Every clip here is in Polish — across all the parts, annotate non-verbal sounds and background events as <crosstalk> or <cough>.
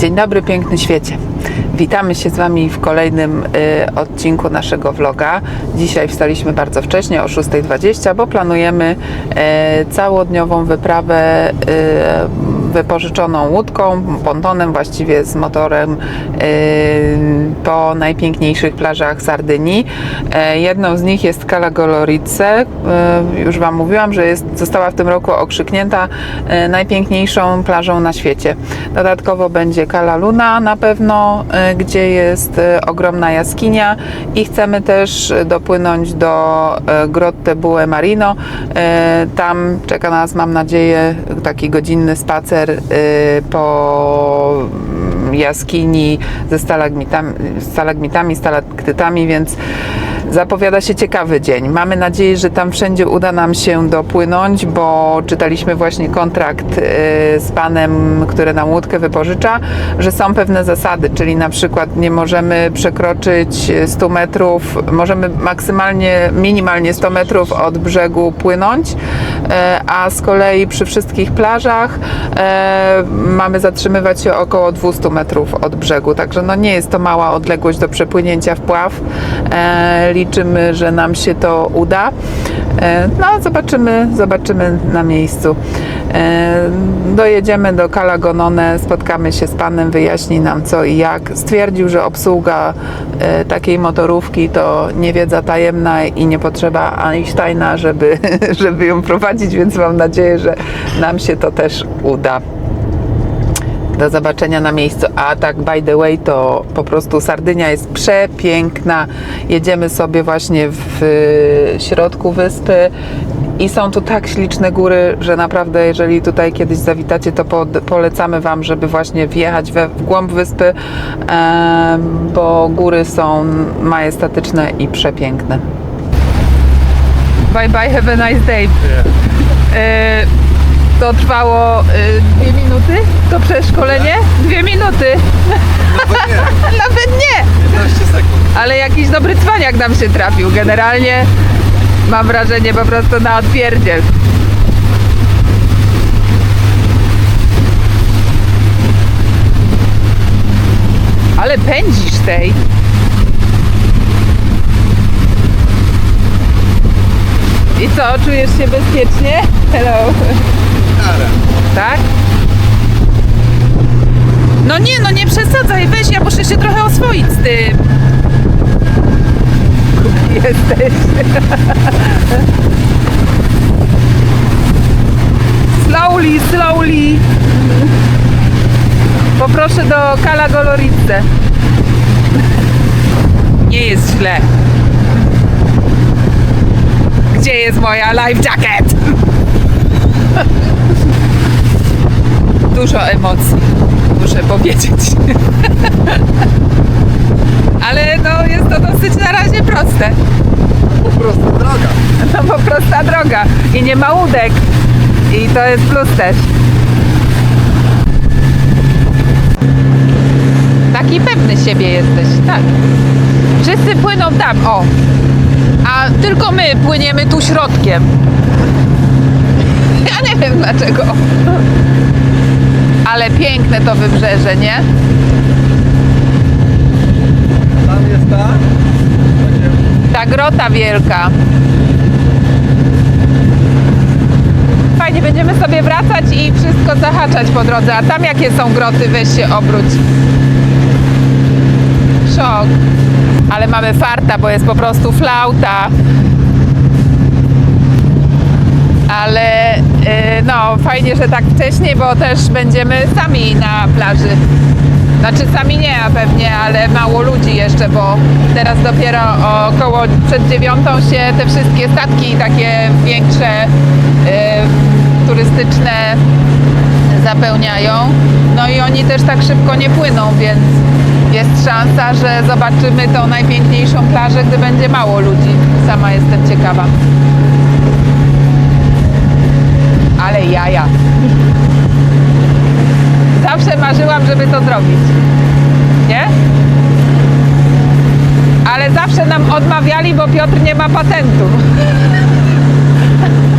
Dzień dobry, piękny świecie. Witamy się z Wami w kolejnym y, odcinku naszego vloga. Dzisiaj wstaliśmy bardzo wcześnie, o 6.20, bo planujemy y, całodniową wyprawę y, wypożyczoną łódką, pontonem, właściwie z motorem y, po najpiękniejszych plażach Sardynii. Y, jedną z nich jest Cala Golorice. Y, już Wam mówiłam, że jest, została w tym roku okrzyknięta y, najpiękniejszą plażą na świecie. Dodatkowo będzie Cala Luna na pewno, gdzie jest ogromna jaskinia i chcemy też dopłynąć do Grotte Bue Marino. Tam czeka nas, mam nadzieję, taki godzinny spacer y, po jaskini ze stalagmitami, stalagmitami, stalaktytami, więc zapowiada się ciekawy dzień. Mamy nadzieję, że tam wszędzie uda nam się dopłynąć, bo czytaliśmy właśnie kontrakt y, z panem, który nam łódkę wypożycza, że są pewne zasady, czyli na przykład nie możemy przekroczyć 100 metrów, możemy maksymalnie, minimalnie 100 metrów od brzegu płynąć, e, a z kolei przy wszystkich plażach e, mamy zatrzymywać się około 200 metrów od brzegu, także no nie jest to mała odległość do przepłynięcia. E, liczymy, że nam się to uda. E, no zobaczymy, zobaczymy na miejscu. E, dojedziemy do Kalagonone, spotkamy się z panem, wyjaśni nam co i jak. Stwierdził, że obsługa e, takiej motorówki to niewiedza tajemna i nie potrzeba Einsteina, żeby, <laughs> żeby ją prowadzić, więc mam nadzieję, że nam się to też uda do zobaczenia na miejscu. A tak, by the way, to po prostu Sardynia jest przepiękna. Jedziemy sobie właśnie w środku wyspy i są tu tak śliczne góry, że naprawdę, jeżeli tutaj kiedyś zawitacie, to polecamy Wam, żeby właśnie wjechać we, w głąb wyspy, em, bo góry są majestatyczne i przepiękne. Bye bye, have a nice day. E, to trwało e, dwie minuty, to przeszkolenie? Dwie minuty. Nawet nie, <laughs> Nawet nie, 15 sekund. ale jakiś dobry cwaniak nam się trafił. Generalnie mam wrażenie po prostu na odpierdziel. Ale pędzisz tej. I co, czujesz się bezpiecznie? Hello. Kara. Tak? No nie, no nie przesadzaj, weź, ja muszę się trochę oswoić z tym. Głupi <laughs> jesteś. Slowly, slowly. Poproszę do Kala Golorice. Nie jest źle. Gdzie jest moja life jacket? Dużo emocji, muszę powiedzieć. <laughs> Ale no jest to dosyć na razie proste. Po prostu droga. No bo prosta droga i nie ma łódek. I to jest plus też. Taki pewny siebie jesteś, tak. Wszyscy płyną tam, o. A tylko my płyniemy tu środkiem. Ja nie wiem dlaczego. Ale piękne to wybrzeże, nie? Tam jest ta. Ta grota wielka. Fajnie, będziemy sobie wracać i wszystko zahaczać po drodze. A tam jakie są groty, weź się obróć. Szok. Ale mamy farta, bo jest po prostu flauta. Ale no, fajnie, że tak wcześniej, bo też będziemy sami na plaży. Znaczy sami nie, a pewnie, ale mało ludzi jeszcze, bo teraz dopiero około przed dziewiątą się te wszystkie statki takie większe, y, turystyczne zapełniają. No i oni też tak szybko nie płyną, więc jest szansa, że zobaczymy tą najpiękniejszą plażę, gdy będzie mało ludzi. Sama jestem ciekawa ale jaja. Zawsze marzyłam, żeby to zrobić. Nie? Ale zawsze nam odmawiali, bo Piotr nie ma patentu.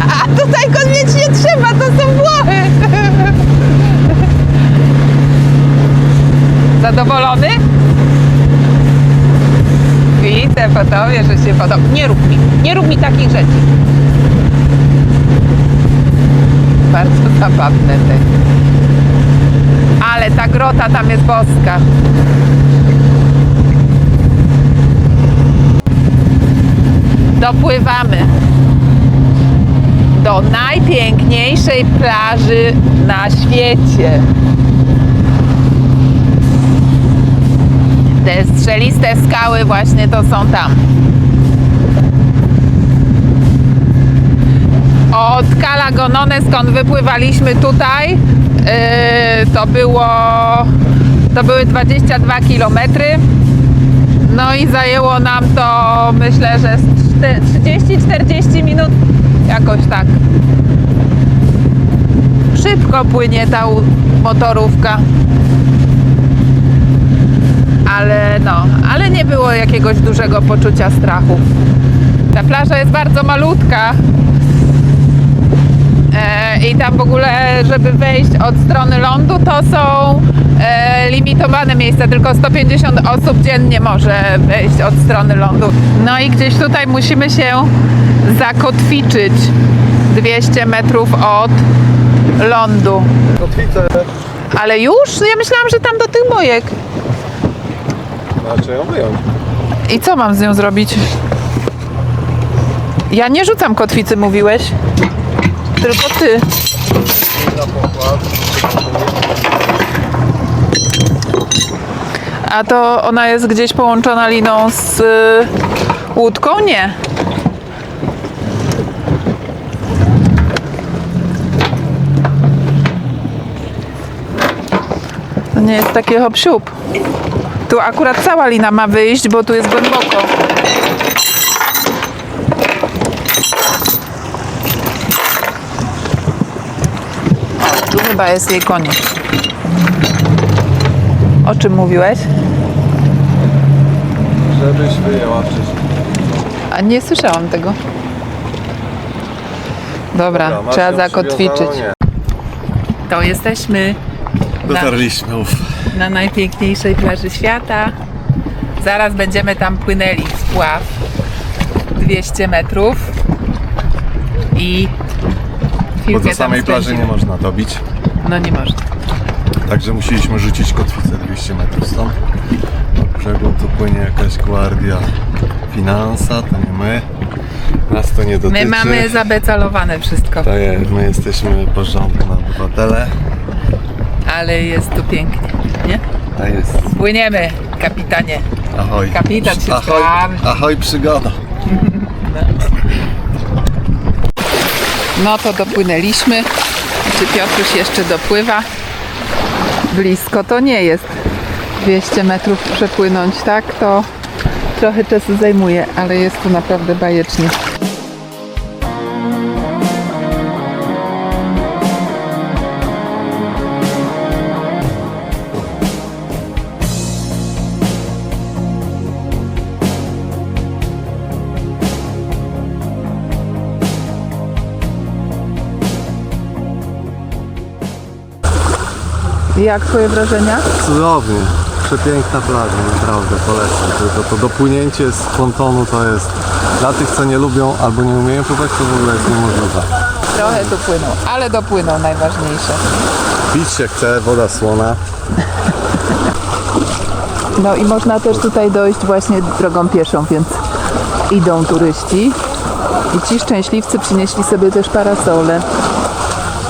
A tutaj koniecznie trzeba, to są Włochy. Zadowolony? Widzę po tobie, że się podoba. Nie rób mi, nie rób mi takich rzeczy. Bardzo <laughs> zabawne te. Ale ta grota tam jest boska. Dopływamy do najpiękniejszej plaży na świecie. Te strzeliste skały właśnie to są tam. Od Cala Gonone, skąd wypływaliśmy tutaj, yy, to było to były 22 km. No i zajęło nam to myślę, że z czte- 30-40 minut jakoś tak. Szybko płynie ta motorówka. Ale no, ale nie było jakiegoś dużego poczucia strachu. Ta plaża jest bardzo malutka. E, I tam w ogóle, żeby wejść od strony lądu, to są e, limitowane miejsca. Tylko 150 osób dziennie może wejść od strony lądu. No i gdzieś tutaj musimy się zakotwiczyć 200 metrów od lądu. Kotwicę. Ale już? Ja myślałam, że tam do tych bojek. Znaczy ją wyjąć. I co mam z nią zrobić? Ja nie rzucam kotwicy, mówiłeś. Tylko ty. A to ona jest gdzieś połączona liną z y, łódką? Nie. To nie jest takie hop siup. Tu akurat cała lina ma wyjść, bo tu jest głęboko. Chyba jest jej koniec. O czym mówiłeś? Żebyś wyjęła wcześniej. A nie słyszałam tego. Dobra, Dobra, trzeba zakotwiczyć. To jesteśmy Dotarliśmy, uff. na najpiękniejszej plaży świata. Zaraz będziemy tam płynęli w spław 200 metrów i Bo chwilkę do tam samej plaży nie można dobić. No nie można. Także musieliśmy rzucić kotwicę 200 metrów stąd. Brzegu tu płynie jakaś guardia finansa, to nie my. Nas to nie dotyczy. My mamy zabecalowane wszystko, To jest, my jesteśmy porządne obywatele. ale jest tu pięknie, nie? A jest. Płyniemy, kapitanie. Ahoj. Kapitan się ahoj, sprawi. ahoj przygoda. No to dopłynęliśmy. Czy Piotruś jeszcze dopływa? Blisko to nie jest. 200 metrów przepłynąć, tak? To trochę czasu zajmuje, ale jest tu naprawdę bajecznie. Jak twoje wrażenia? Cudownie. Przepiękna plaża, naprawdę polecam. Tylko to dopłynięcie z pontonu to jest dla tych, co nie lubią albo nie umieją pływać, to w ogóle jest niemożliwe. Trochę tu płynął, ale dopłynął najważniejsze. Pić się chce, woda słona. No i można też tutaj dojść właśnie drogą pieszą, więc idą turyści. I ci szczęśliwcy przynieśli sobie też parasole.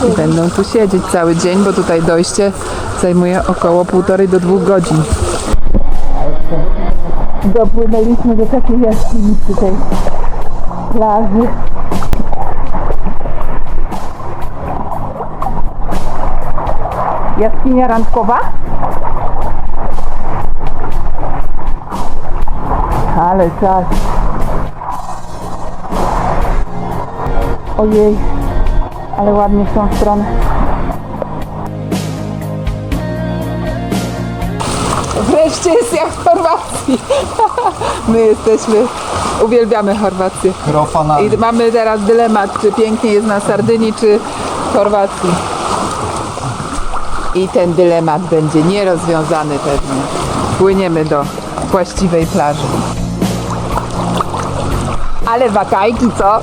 I będą tu siedzieć cały dzień, bo tutaj dojście zajmuje około półtorej do dwóch godzin. Dopłynęliśmy do takiej jaskini tej plaży. Jaskinia randkowa? Ale czas. Ojej, ale ładnie w tą stronę. Wreszcie jest jak w Chorwacji. <laughs> My jesteśmy, uwielbiamy Chorwację. Krofana. I mamy teraz dylemat, czy pięknie jest na Sardynii, czy w Chorwacji. I ten dylemat będzie nierozwiązany pewnie. Płyniemy do właściwej plaży. Ale wakajki, co? To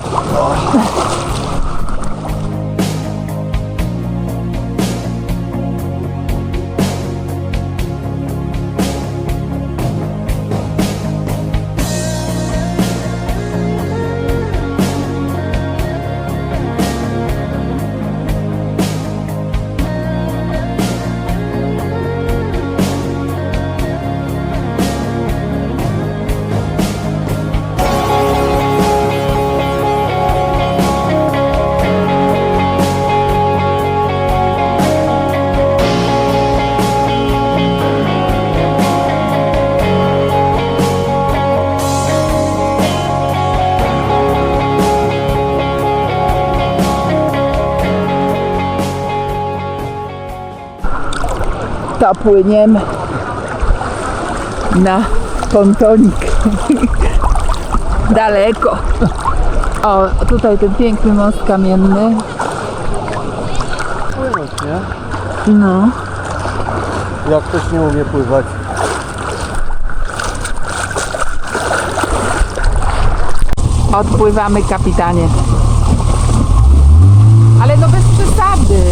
płyniemy na pontonik. <laughs> Daleko. O, tutaj ten piękny most kamienny. Płynąć, nie? No. Jak ktoś nie umie pływać. Odpływamy, kapitanie. Ale no bez przesady.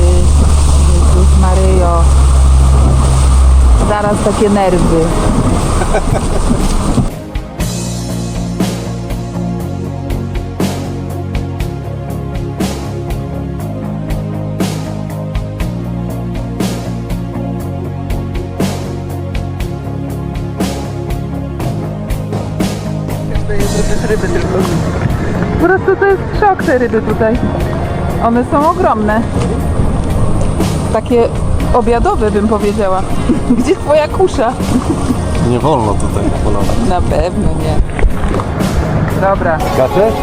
Zaraz takie nerwy. Po prostu to jest szok te ryby tutaj. One są ogromne. Takie obiadowe bym powiedziała. <laughs> Gdzie twoja kusza? Nie wolno tutaj polować. Na pewno nie. Dobra. Skaczesz?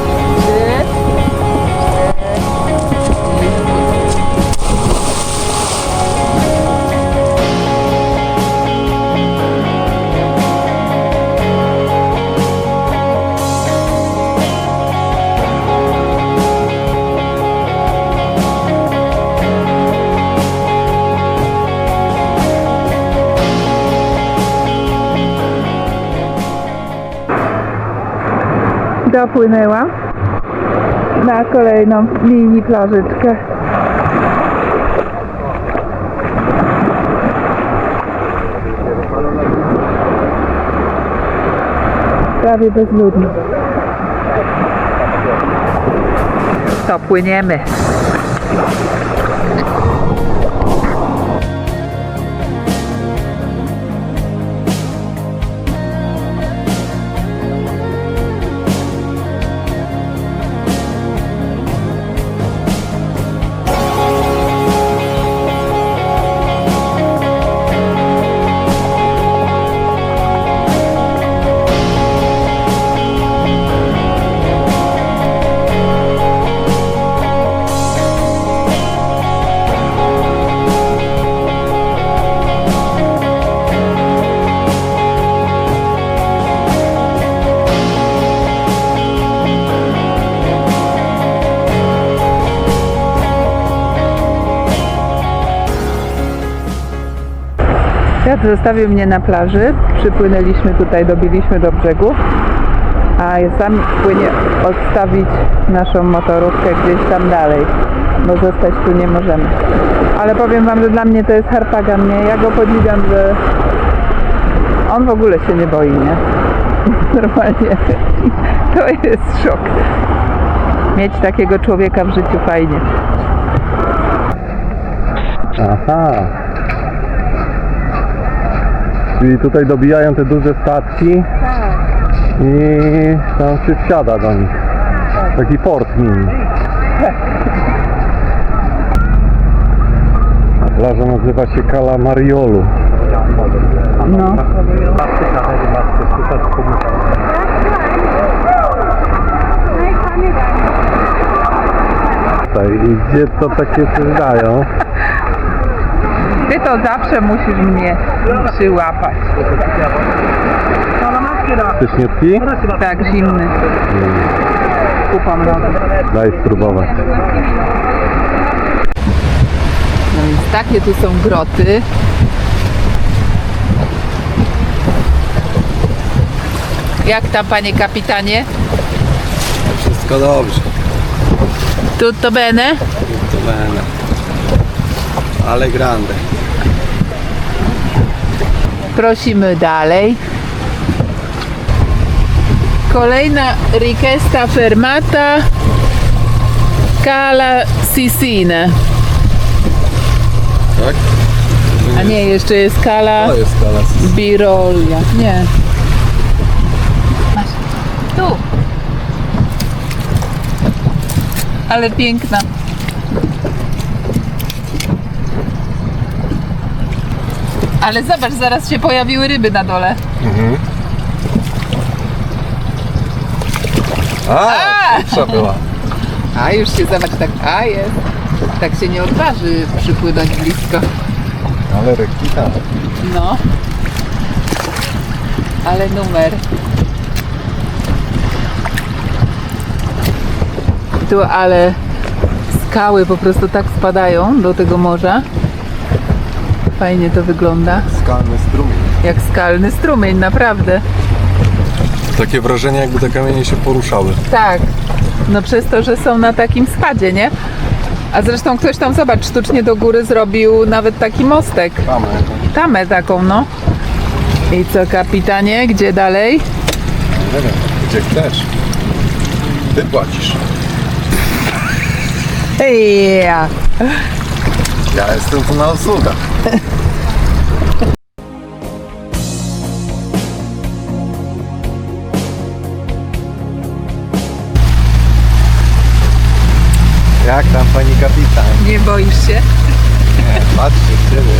Dopłynęłam na kolejną mini plażyczkę. Prawie bezludnie. To płyniemy. Zostawił mnie na plaży. Przypłynęliśmy tutaj, dobiliśmy do brzegu. A ja sam płynie odstawić naszą motorówkę gdzieś tam dalej, bo zostać tu nie możemy. Ale powiem Wam, że dla mnie to jest harpagan, nie? Ja go podziwiam, że on w ogóle się nie boi, nie? <laughs> Normalnie. To jest szok. Mieć takiego człowieka w życiu fajnie. Aha. Czyli tutaj dobijają te duże statki i tam się wsiada do nich. Taki port mini. Plaża nazywa się Calamariolu. No. I gdzie to takie coś dają? Ty to zawsze musisz mnie przyłapać. Pyszniutki? Tak, zimny. Kupam lody. Daj spróbować. No więc takie tu są groty. Jak tam, panie kapitanie? Wszystko dobrze. Tutto bene? To bene. Ale grande. Prosimy dalej. Kolejna richiesta fermata Cala Sisine. Tak? A nie, jeszcze jest Cala To jest kalas. Birolia. Nie. Masz. Tu. Ale piękna. Ale zobacz, zaraz się pojawiły ryby na dole. A, pierwsza była. A już się zobacz, tak, a jest. Tak się nie odważy przypłynąć blisko. Ale rekita. No. Ale numer. Tu ale skały po prostu tak spadają do tego morza. Fajnie to wygląda. Skalny strumień. Jak skalny strumień, naprawdę. Takie wrażenie, jakby te kamienie się poruszały. Tak. No przez to, że są na takim spadzie, nie? A zresztą ktoś tam, zobacz, sztucznie do góry zrobił nawet taki mostek. Mamy. Tamę taką, no. I co, kapitanie, gdzie dalej? Nie wiem, gdzie chcesz. Ty płacisz. Ja. Ja jestem tu na usługach. Jak tam pani kapitan? Nie boisz się? Patrzcie w ciebie.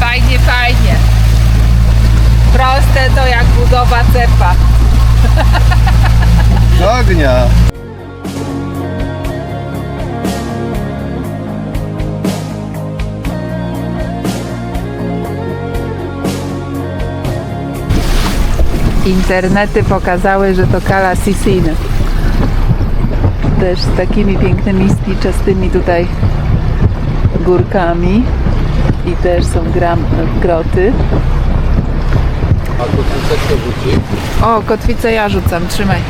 Fajnie, fajnie. Proste to jak budowa cepa. Z ognia! Internety pokazały, że to Cala Sisiny. Też z takimi pięknymi, spiczastymi tutaj górkami. I też są gram, groty. A tu kto rzuci? O, kotwicę ja rzucam, trzymaj.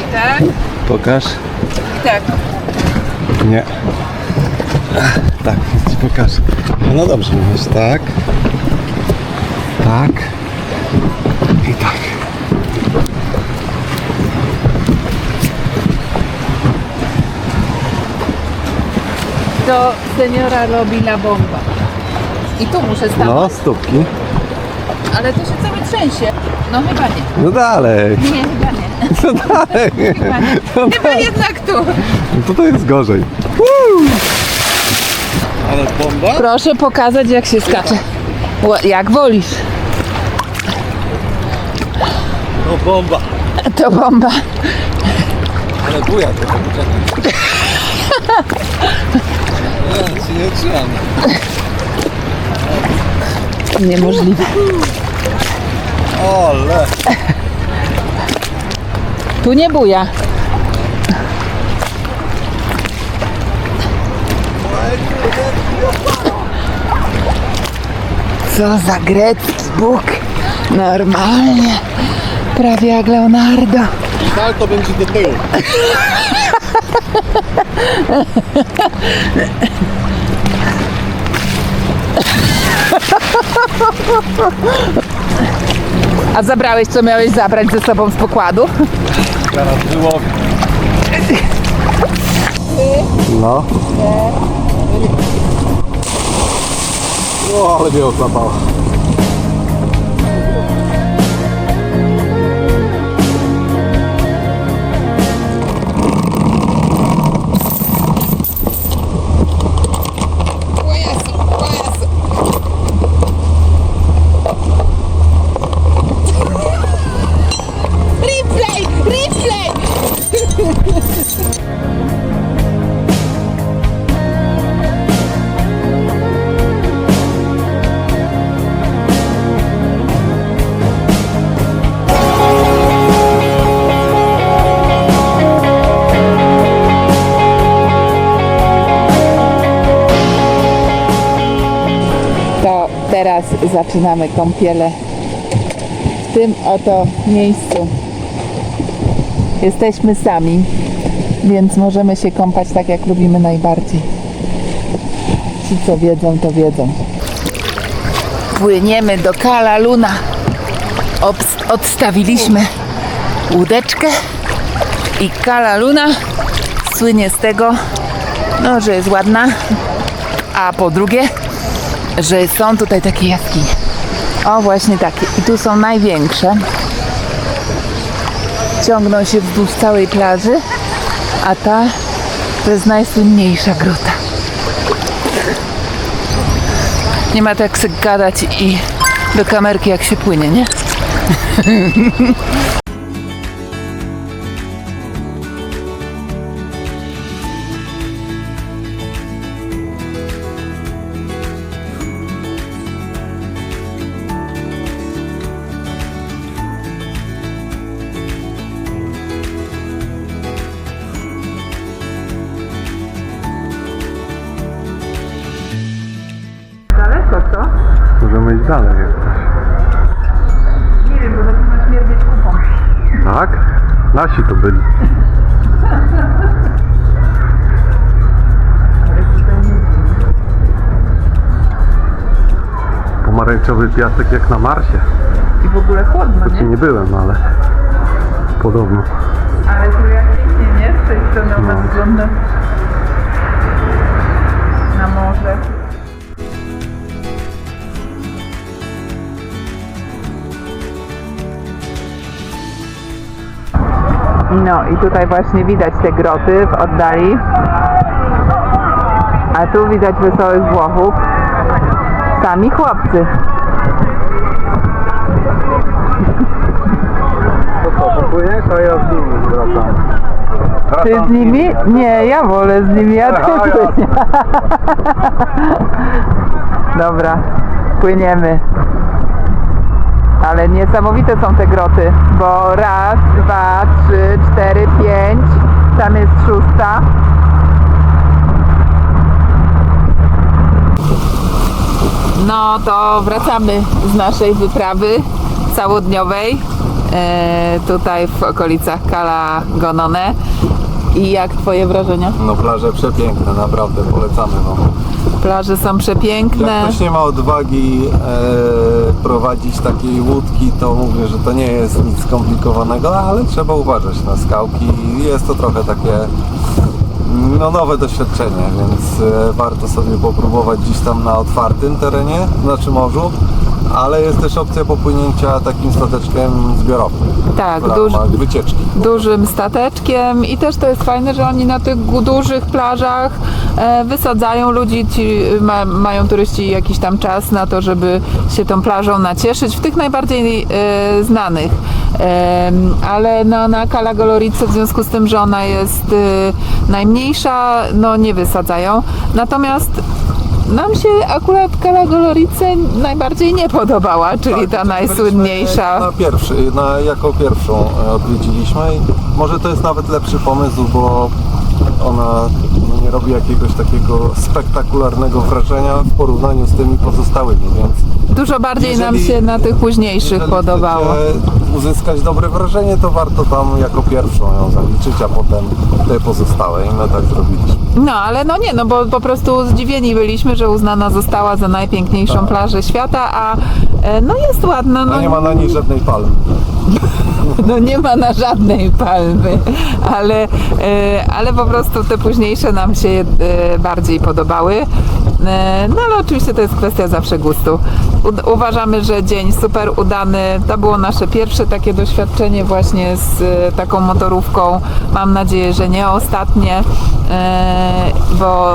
I tak, Pokaż. i tak. Nie. Tak, ci pokażę. No dobrze, mówisz tak. Tak. To seniora robi la bomba. I tu muszę stanąć, No, stópki. ale to się cały trzęsie. No chyba nie. No dalej. Nie, chyba nie. <laughs> No dalej. <laughs> Chyba, nie. chyba jednak tu. No to to jest gorzej. Ale bomba? Proszę pokazać jak się skacze. Ła- Jak wolisz. No bomba. To bomba. Ale buja to <laughs> Niemożliwe. Ole. Tu nie buja. Co za grecki Bóg. Normalnie. Prawie jak Leonardo. Tak to będzie do tyłu. <laughs> A zabrałeś co miałeś zabrać ze sobą z pokładu? Teraz wyłowię. No. O, ale mnie ochlapała. Zaczynamy kąpiele w tym oto miejscu. Jesteśmy sami, więc możemy się kąpać tak jak lubimy najbardziej. Ci co wiedzą, to wiedzą. Płyniemy do Kala Luna. Odstawiliśmy łódeczkę i Kala Luna słynie z tego, no, że jest ładna, a po drugie, że są tutaj takie jaskinie. O, właśnie takie. I tu są największe. Ciągną się wzdłuż całej plaży, a ta to jest najsłynniejsza gruta. Nie ma tak gadać i do kamerki jak się płynie, nie? <laughs> Możemy iść dalej jak coś. Nie wiem, bo zaczyna śmierdzieć kupą. Tak? Nasi to byli. Pomarańczowy piasek jak na Marsie. I w ogóle chłodno, Choć nie byłem, ale podobno. Ale tu jak pięknie, nie? Z tej strony ona No. wygląda No i tutaj właśnie widać te groty w oddali. A tu widać wesołych Włochów. Sami chłopcy. To co, popłyniesz, a ja z nimi wracam. Ty z nimi? Nie, ja wolę z nimi, ja też płynie. <laughs> Dobra, płyniemy. Ale niesamowite są te groty, bo raz, dwa, trzy, cztery, pięć, tam jest szósta. No to wracamy z naszej wyprawy całodniowej. E, tutaj w okolicach Kala Gonone. I jak twoje wrażenia? No plaże przepiękne, naprawdę polecamy wam. Plaże są przepiękne. Jak ktoś nie ma odwagi e, prowadzić takiej łódki, to mówię, że to nie jest nic skomplikowanego, ale trzeba uważać na skałki. Jest to trochę takie no, nowe doświadczenie, więc e, warto sobie popróbować gdzieś tam na otwartym terenie, znaczy morzu, ale jest też opcja popłynięcia takim stateczkiem zbiorowym. Tak, duży- wycieczki. dużym stateczkiem i też to jest fajne, że oni na tych dużych plażach e, wysadzają ludzi, ci ma, mają turyści jakiś tam czas na to, żeby się tą plażą nacieszyć, w tych najbardziej e, znanych. Em, ale no, na Cala Golorice w związku z tym, że ona jest e, najmniejsza, no nie wysadzają. Natomiast nam się akurat Cala Golorice najbardziej nie podobała, czyli ta Tak, najsłynniejsza. byliśmy Na pierwszy, na, jako pierwszą e, odwiedziliśmy i może to jest nawet lepszy pomysł, bo ona no, nie robi jakiegoś takiego spektakularnego wrażenia w porównaniu z tymi pozostałymi, więc Dużo bardziej nam Jeżeli- się na tych późniejszych podobało. uzyskać dobre wrażenie, to warto tam jako pierwszą ją zaliczyć, a potem te pozostałe i my tak zrobiliśmy. No ale no nie, no bo po prostu zdziwieni byliśmy, że uznana została za najpiękniejszą plażę świata, a e, no jest ładna, no, A nie ma na niej żadnej palmy. <laughs> <laughs> no nie ma na żadnej palmy, ale, e, ale po prostu te późniejsze nam się e, bardziej podobały. E, No ale oczywiście to jest kwestia zawsze gustu. U- Uważamy, że dzień super udany. To było nasze pierwsze takie doświadczenie właśnie z e, taką motorówką. Mam nadzieję, że nie ostatnie, e, bo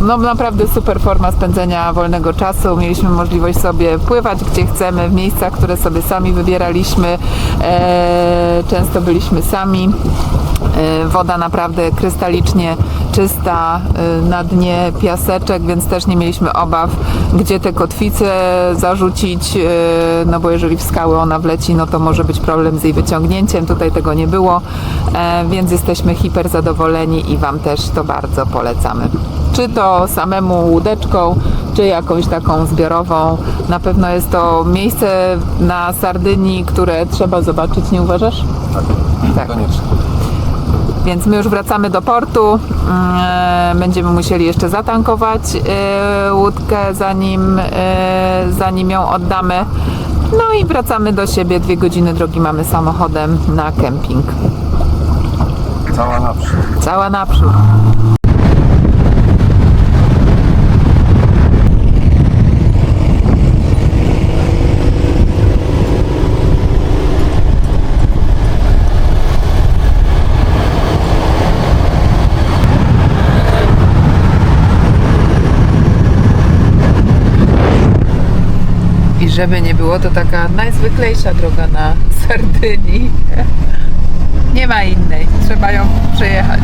no, naprawdę super forma spędzenia wolnego czasu. Mieliśmy możliwość sobie pływać gdzie chcemy, w miejscach, które sobie sami wybieraliśmy. Często byliśmy sami. E, Woda naprawdę krystalicznie czysta, e, na dnie piaseczek, więc też nie mieliśmy obaw, gdzie te kotwice zarzucić, e, no bo jeżeli w skały ona wleci, no to może być problem z jej wyciągnięciem. Tutaj tego nie było, więc jesteśmy hiper zadowoleni i Wam też to bardzo polecamy. czy to samemu łódeczką, czy jakąś taką zbiorową. Na pewno jest to miejsce na Sardynii, które trzeba zobaczyć, nie uważasz? Tak, Tak. koniecznie. Więc my już wracamy do portu. Mm, Będziemy musieli jeszcze zatankować e, łódkę, zanim, e, zanim ją oddamy. No i wracamy do siebie. Dwie godziny drogi mamy samochodem na kemping. Cała naprzód. Cała naprzód. I żeby nie było, to taka najzwyklejsza droga na Sardynii. Nie ma innej, trzeba ją przejechać.